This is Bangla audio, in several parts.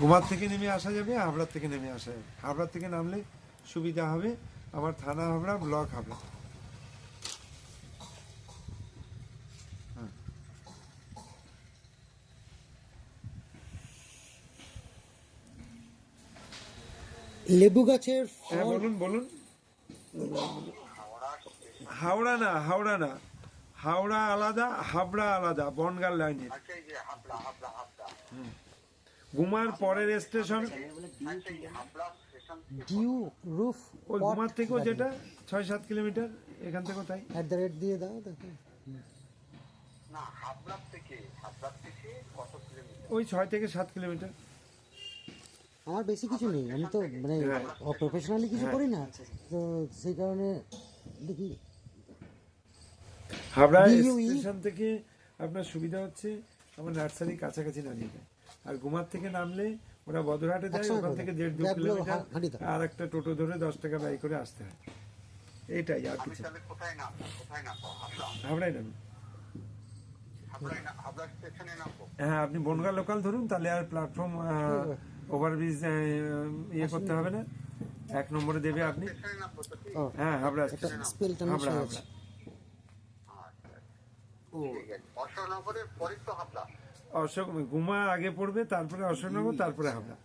গুমার থেকে নেমে আসা যাবে হাবড়ার থেকে নেমে আসা যাবে। হাবড়ার থেকে নামলে সুবিধা হবে আমার থানা হাবড়া ব্লক হাবড়া। লেবু গাছের হ্যাঁ বলুন বলুন। হাওড়া না হাওড়া না। হাওড়া আলাদা হাবড়া আলাদা বনগাঁ লাইনের। গুমার পরের স্টেশন ডিউ রুফ ওই গুমার থেকেও যেটা ছয় সাত কিলোমিটার এখান থেকে তাই। অ্যাট দ্য রেট দিয়ে দাও দেখো না হাবড়ার থেকে হাবড়ার থেকে কত কিলোমিটার? ওই ছয় থেকে সাত কিলোমিটার। আমার বেশি কিছু নেই আমি তো মানে হ্যাঁ। প্রফেশনালি কিছু হ্যাঁ। করি না তো সেই কারণে দেখি। হাবড়া স্টেশন থেকে আপনার সুবিধা হচ্ছে আমার নার্সারি কাছাকাছি দেয় আর গুমার থেকে নামলে ওরা বদরহাটে একসঙ্গে ওখান থেকে দেড় দু কিলোমিটার। আর একটা টোটো ধরে দশ টাকা ব্যয় করে আসতে হয়। এইটাই আর কিছু। নামি হাবড়ায় না হাবড়া স্টেশনে নামবো হ্যাঁ আপনি বনগা লোকাল ধরুন তাহলে আর প্ল্যাটফর্ম ওভারব্রিজ ইয়ে করতে হবে না। এক নম্বরে দেবে আপনি। ও হ্যাঁ হাবড়া হাবড়া হাবড়া। আচ্ছা ঠিক আছে। অশোকনগরের পরে তো হাবড়া। অশোক গুমা আগে পড়বে তারপরে অশোকনগর তারপরে হাবড়া।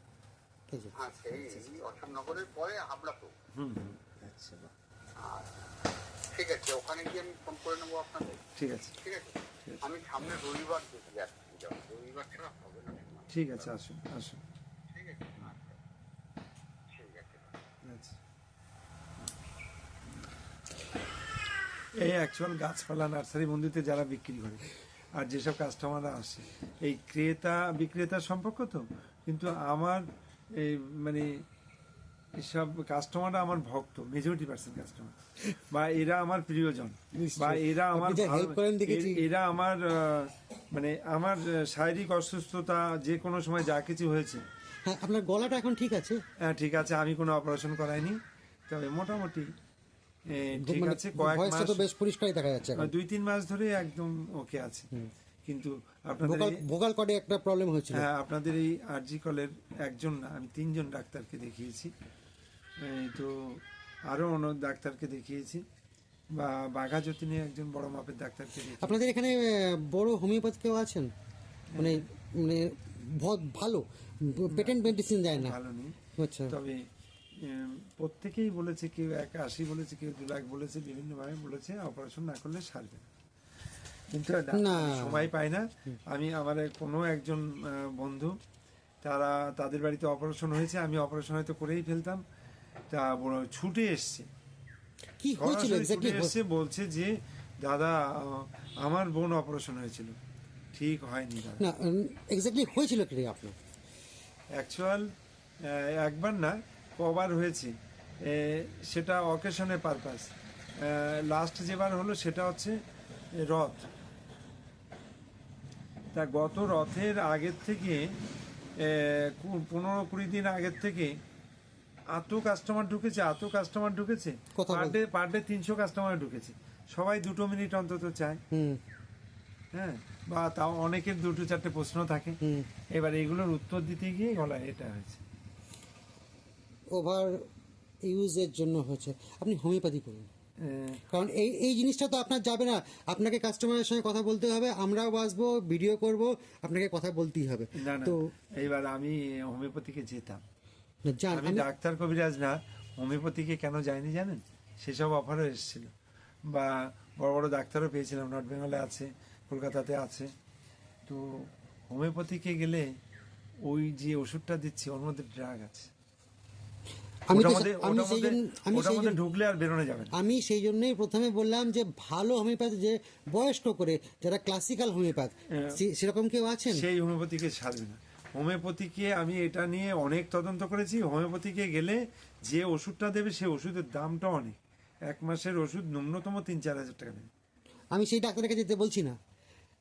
এই যে হ্যাঁ সেই অশোকনগরের পরে হাবড়া তো হুম হুম, আচ্ছা ঠিক আছে ওখানে গিয়ে আমি ফোন করে নেব আপনাদের। ঠিক আছে। ঠিক আছে? আমি সামনে রবিবার যেতে যাচ্ছি। রবিবার ছাড়া হবে না। ঠিক আছে আসুন আসুন। ঠিক আছে? আচ্ছা ঠিক আছে। আচ্ছা। এই অ্যাকচুয়াল গাছপালা নার্সারি মন্দিরতে যারা বিক্রি করে। আর যেসব কাস্টমাররা আসে এই ক্রেতা বিক্রেতার সম্পর্ক তো কিন্তু আমার এই মানে এসব কাস্টমাররা আমার ভক্ত মেজরিটি পার্সেন্ট কাস্টমার বা এরা আমার প্রিয়জন বা এরা আমার। এরা আমার মানে আমার শারীরিক অসুস্থতা যে কোনো সময় যা কিছু হয়েছে। হ্যাঁ আপনার গলাটা এখন ঠিক আছে? হ্যাঁ ঠিক আছে আমি কোনো অপারেশন করাইনি। তবে মোটামুটি ঠিক মানে আছে কয়েক মাস তো বেশ পরিষ্কারই দেখা যাচ্ছে দুই তিন মাস ধরে একদম ওকে আছে। কিন্তু আপনাদের ভোকাল কর্ডে একটা প্রবলেম হয়েছিল। হ্যাঁ আপনাদের এই আরজি কলের একজন না আমি তিনজন ডাক্তারকে দেখিয়েছি। তো আরও অন্য ডাক্তারকে দেখিয়েছি। বা বাঘা যতীনে একজন বড় মাপের ডাক্তারকে আপনাদের এখানে বড় হোমিওপ্যাথ কেউ আছেন? মানে মানে ভালো? পেটেন্ট মেডিসিন দেয় না। ভালো নেই। আচ্ছা। তবে প্রত্যেকেই বলেছে কেউ এক আশি বলেছে কেউ দু লাখ বলেছে বিভিন্নভাবে বলেছে অপারেশন না করলে সারবে না। কিন্তু সময় পাই না। আমি আমার কোনো একজন বন্ধু তারা তাদের বাড়িতে অপারেশন হয়েছে আমি অপারেশন হয়তো করেই ফেলতাম। তা ছুটে এসছে। কি ছুটে এসছে বলছে যে দাদা আমার বোন অপারেশন হয়েছিল। ঠিক হয়নি দাদা। না এক্স্যাক্টলি হয়েছিল কি আপনার? অ্যাকচুয়াল একবার না কবার হয়েছে। সেটা অকেশনের পারপাস লাস্ট যেবার হলো সেটা হচ্ছে রথ। তা গত রথের আগের থেকে পনেরো কুড়ি দিন আগের থেকে এত কাস্টমার ঢুকেছে এত কাস্টমার ঢুকেছে। পার ডে পার ডে তিনশো কাস্টমার ঢুকেছে। সবাই দুটো মিনিট অন্তত চায়। হুম। হ্যাঁ বা তাও অনেকের দুটো চারটে প্রশ্ন থাকে। এবার এগুলোর উত্তর দিতে গিয়ে গলায় এটা হয়েছে। ওভার ইউজের জন্য হয়েছে। আপনি হোমিওপ্যাথি করুন। কারণ এই এই জিনিসটা তো আপনার যাবে না। আপনাকে কাস্টমারের সঙ্গে কথা বলতে হবে আমরাও আসব ভিডিও করব আপনাকে কথা বলতেই হবে। তো এইবার আমি হোমিওপ্যাথিকে যেতাম। আমি ডাক্তার কবিরাজ না হোমিওপ্যাথিকে কেন যাইনি জানেন? সেসব অফারও এসেছিল। বা বড় বড় ডাক্তারও পেয়েছিলাম নর্থ বেঙ্গলে আছে কলকাতাতে আছে। তো হোমিওপ্যাথিকে গেলে ওই যে ওষুধটা দিচ্ছি ওর মধ্যে ড্রাগ আছে। আমি সেই জন্য আমি সেই জন্য- ঢুকলে আর বেরোনো যাবে আমি সেই জন্যই প্রথমে বললাম যে ভালো হোমিওপ্যাথ যে বয়স্ক করে যারা ক্লাসিক্যাল হোমিওপ্যাথ হ্যাঁ। সেরকম কেউ আছেন? সেই হোমিওপ্যাথিকে ছাড়বে না। হোমিওপ্যাথিকে আমি এটা নিয়ে অনেক তদন্ত করেছি। হোমিওপ্যাথিকে গেলে যে ওষুধটা দেবে সেই ওষুধের দামটা অনেক। এক মাসের ওষুধ ন্যূনতম তিন চার হাজার টাকা নেবে। আমি সেই ডাক্তারের কাছে যেতে বলছি না।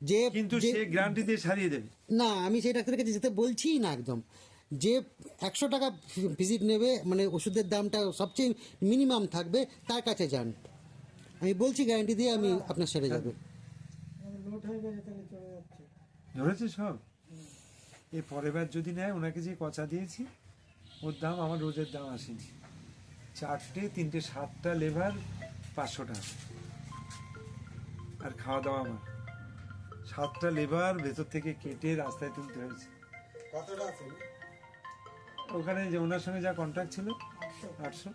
যে কিন্তু সে গ্যারান্টি দিয়ে সারিয়ে দেবে। না আমি সেই ডাক্তারের কাছে যেতে বলছি না একদম। যে একশো টাকা ভিজিট নেবে মানে ওষুধের দামটা সবচেয়ে মিনিমাম থাকবে তার কাছে যান। আমি বলছি গ্যারান্টি দিয়ে আমি আপনার সেরে যাবে। ধরেছে সব? এর পরেরবার যদি নেয় ওনাকে যে কচা দিয়েছি ওর দাম আমার রোজের দাম আসেনি। চারটে তিনটে সাতটা লেবার পাঁচশো টাকা। আর খাওয়া দাওয়া আমার। সাতটা লেবার ভেতর থেকে কেটে রাস্তায় তুলতে হয়েছে। কতটা আছে? ওখানে যে ওনার সঙ্গে যা কন্ট্যাক্ট ছিল আটশো।